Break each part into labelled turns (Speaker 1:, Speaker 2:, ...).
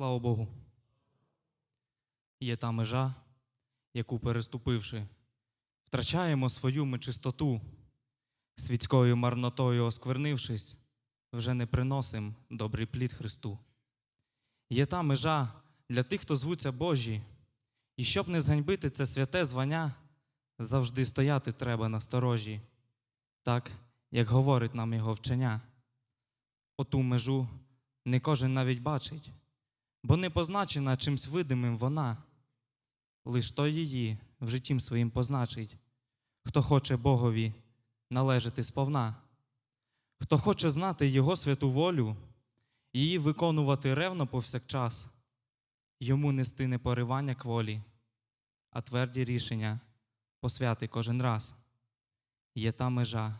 Speaker 1: Слава Богу. Є та межа, яку переступивши, втрачаємо свою ми чистоту, світською марнотою осквернившись, вже не приносим добрий плід Христу. Є та межа для тих, хто звуться Божі, і щоб не зганьбити це святе звання, завжди стояти треба на сторожі, так, як говорить нам його вчення. Оту межу не кожен навіть бачить, бо не позначена чимсь видимим вона, лиш той її в житті своїм позначить, хто хоче Богові належати сповна, хто хоче знати Його святу волю, її виконувати ревно повсякчас, йому нести не поривання кволі, а тверді рішення посвяти кожен раз. Є та межа.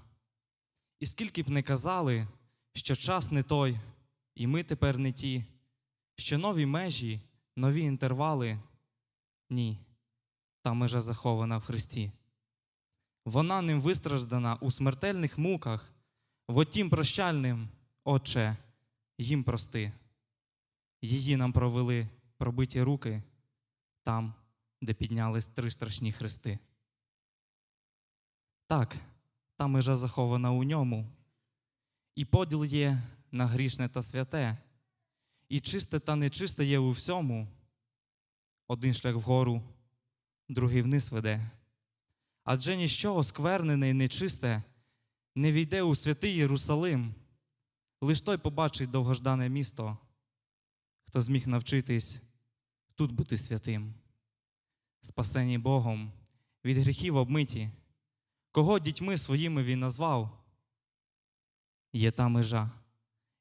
Speaker 1: І скільки б не казали, що час не той, і ми тепер не ті, що нові межі, нові інтервали. Ні, та межа захована в Христі. Вона ним вистраждана у смертельних муках, в отім прощальним, Отче, їм прости. Її нам провели пробиті руки там, де піднялись три страшні хрести. Так, та межа захована у ньому, і поділ є на грішне та святе, і чисте та нечисте є у всьому. Один шлях вгору, другий вниз веде. Адже ніщо осквернене і нечисте не війде у святий Єрусалим, лиш той побачить довгождане місто, хто зміг навчитись тут бути святим, спасені Богом від гріхів обмиті, кого дітьми своїми він назвав, є та межа,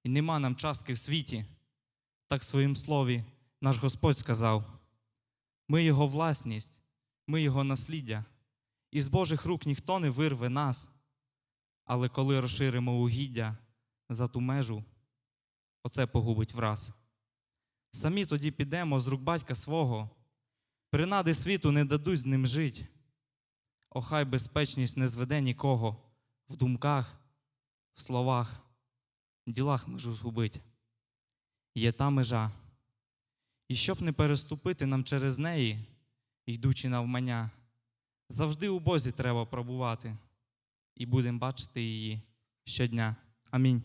Speaker 1: і нема нам частки в світі, так в своїм слові наш Господь сказав. Ми Його власність, ми Його насліддя, і з Божих рук ніхто не вирве нас. Але коли розширимо угіддя за ту межу, оце погубить враз. Самі тоді підемо з рук батька свого, принади світу не дадуть з ним жить. Охай безпечність не зведе нікого в думках, в словах, в ділах межу згубить. Є та межа. І щоб не переступити нам через неї, йдучи навмання, завжди у Бозі треба пробувати, і будемо бачити її щодня. Амінь.